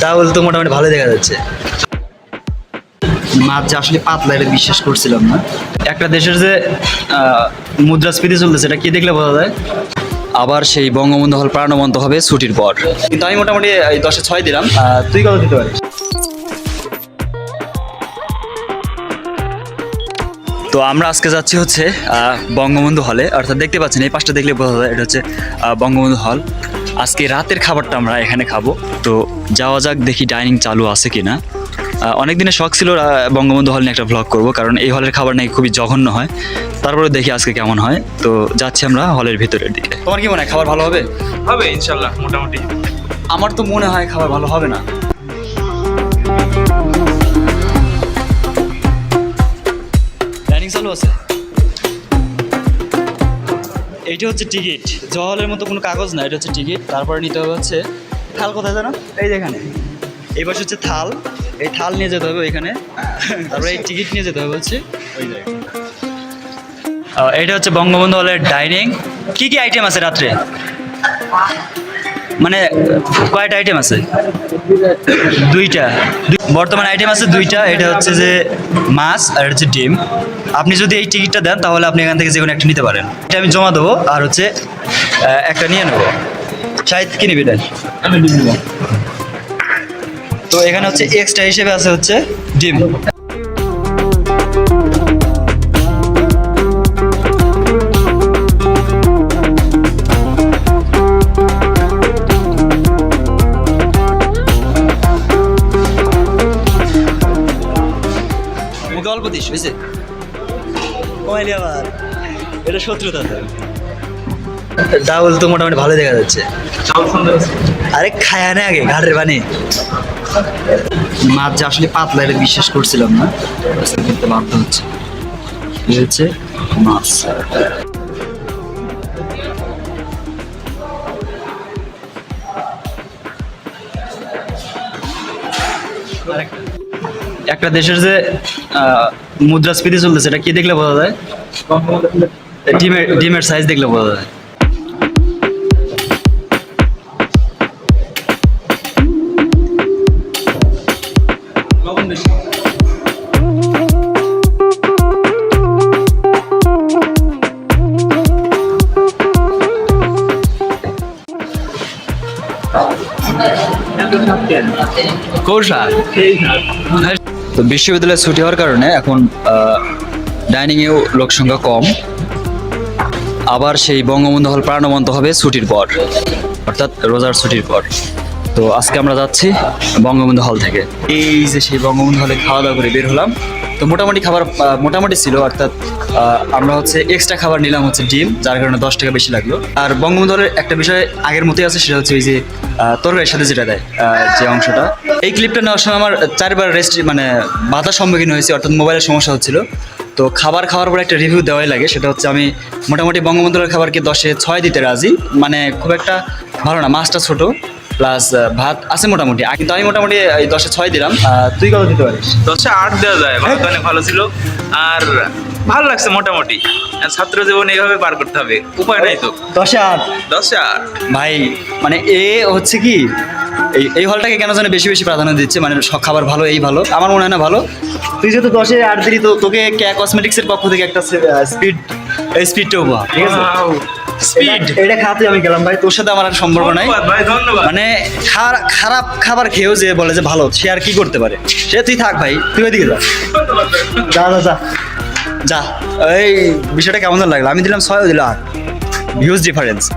ডাউল তো মোটামুটি ভালো দেখা যাচ্ছে। মাছ যে আসলে পাতলা এটা বিশ্বাস করছিলাম না। একটা দেশের যে আহ, মুদ্রাস্ফীতি চলতেছে এটা কি দেখলে বোঝা যায়? আবার সেই বঙ্গবন্ধু হল প্রাণবন্ত হবে ছুটির পর। কিন্তু আমি মোটামুটি দশে ছয় দিলাম। আহ, তুই কত দিতে পারিস? তো আমরা আজকে যাচ্ছি হচ্ছে বঙ্গবন্ধু হলে অর্থাৎ দেখতে পাচ্ছেন এই পাশটা দেখলে বোঝা যায় এটা হচ্ছে বঙ্গবন্ধু হল আজকে রাতের খাবারটা আমরা এখানে খাব। তো যাওয়া যাক দেখি ডাইনিং চালু আছে কিনা। আহ, অনেক দিনের শখ ছিল বঙ্গবন্ধু হল নিয়ে একটা ব্লগ করব কারণ এই হলের খাবার নাকি খুবই জঘন্য হয়। তারপরে দেখি আজকে কেমন হয়। তো যাচ্ছি আমরা হলের ভিতরের দিকে। তোমার কি মনে হয় খাবার ভালো হবে? হবে ইনশাল্লাহ মোটামুটি। আমার তো মনে হয় খাবার ভালো হবে না। চালু আছে। এইটা হচ্ছে টিকিট। জহলের মতো কোনো কাগজ না, এটা হচ্ছে টিকিট। তারপরে নিতে হবে হচ্ছে, থাল কোথায় জানো? এই যেখানে এই পাশে হচ্ছে থাল। এই থাল নিয়ে যেতে হবে ওইখানে। তারপরে এই টিকিট নিয়ে যেতে হবে হচ্ছে ওই জায়গায়। এটা হচ্ছে বঙ্গবন্ধু হলের ডাইনিং। কি কি আইটেম আছে রাত্রে? মানে কয়টা আইটেম আছে? দুইটা। বর্তমান আইটেম আছে দুইটা। এটা হচ্ছে যে মাছ আর হচ্ছে ডিম। আপনি যদি এই টিকিটটা দেন তাহলে আপনি এখান থেকে যে কোনো একটা নিতে পারেন। এটা আমি জমা দেবো আর হচ্ছে একটা নিয়ে নেব। শাহিদ কি নিবি দেন? তো এখানে হচ্ছে এক্সট্রা হিসেবে আছে হচ্ছে ডিম। অল্প দিস বুঝছে আবার। এটা শত্রুতা ডাউল তো মোটামুটি ভালো দেখা যাচ্ছে। আরে খায় না আগে ঘাড়ের বানি। মাছ যে আসলে পাতলা এটা বিশ্বাস করছিলাম না। কিনতে বাধ্য হচ্ছে হচ্ছে মাছ। একটা দেশের যে মুদ্রাস্ফীতি চলতেছে, এটা কি দেখলে বোঝা যায়? ডিমের ডিমের সাইজ দেখলে বোঝা যায়। কৌশা তো বিশ্ববিদ্যালয়ে ছুটি হওয়ার কারণে এখন ডাইনিংয়েও লোক সংখ্যা কম। আবার সেই বঙ্গবন্ধু হল প্রাণবন্ত হবে ছুটির পর, অর্থাৎ রোজার ছুটির পর। তো আজকে আমরা যাচ্ছি বঙ্গবন্ধু হল থেকে। এই যে সেই বঙ্গবন্ধু হলে খাওয়া দাওয়া করে বের হলাম। তো মোটামুটি খাবার মোটামুটি ছিল, অর্থাৎ আমরা হচ্ছে এক্সট্রা খাবার নিলাম হচ্ছে ডিম, যার কারণে দশ টাকা বেশি লাগল। আর বঙ্গবন্ধু হলের একটা বিষয় আগের মতোই আছে, সেটা হচ্ছে ওই যে তরকারির সাথে যেটা দেয় যে অংশটা। এই ক্লিপটা নেওয়ার সময় আমার চারবার রেস্ট মানে বাধার সম্মুখীন হয়েছে, অর্থাৎ মোবাইলের সমস্যা হচ্ছিল। তো খাবার খাওয়ার পরে একটা রিভিউ দেওয়াই লাগে, সেটা হচ্ছে আমি মোটামুটি বঙ্গবন্ধুর খাবারকে দশে ছয় দিতে রাজি। মানে খুব একটা ভালো না, মাছটা ছোট। প্লাস ভাত আছে মোটামুটি। আগে তো আমি মোটামুটি এই দশে ছয় দিলাম। তুই কত দিতে পারিস? দশে আট দেওয়া যায় ভালো তো অনেক ভালো ছিল। আর ভালো লাগছে মোটামুটি। আর ছাত্র জীবন এইভাবে পার করতে হবে উপায় নাই তো। দশে আট? দশে আট। ভাই মানে এ হচ্ছে কি এই এই হলটাকে কেন যেন বেশি বেশি প্রাধান্য দিচ্ছে? মানে সব খাবার ভালো এই ভালো। আমার মনে হয় না ভালো। তুই যেহেতু দশে আট দিলি তো তোকে ক্যা কসমেটিক্সের পক্ষ থেকে একটা স্পিড এই স্পিডটা উপহার ঠিক আছে? স্পিড এটা খাতে আমি গেলাম ভাই। তোর সাথে আমার আর সম্পর্ক নাই। ভাই ধন্যবাদ। মানে খারা- খারাপ খাবার খেয়েও যে বলে যে ভালো সে আর কি করতে পারে? সে তুই থাক ভাই। তুই ওইদিকে যা। যা যা যা। যা। এই বিষয়টা কেমন লাগল। আমি দিলাম ছয় দিলাম দিল ভিউজ ডিফারেন্স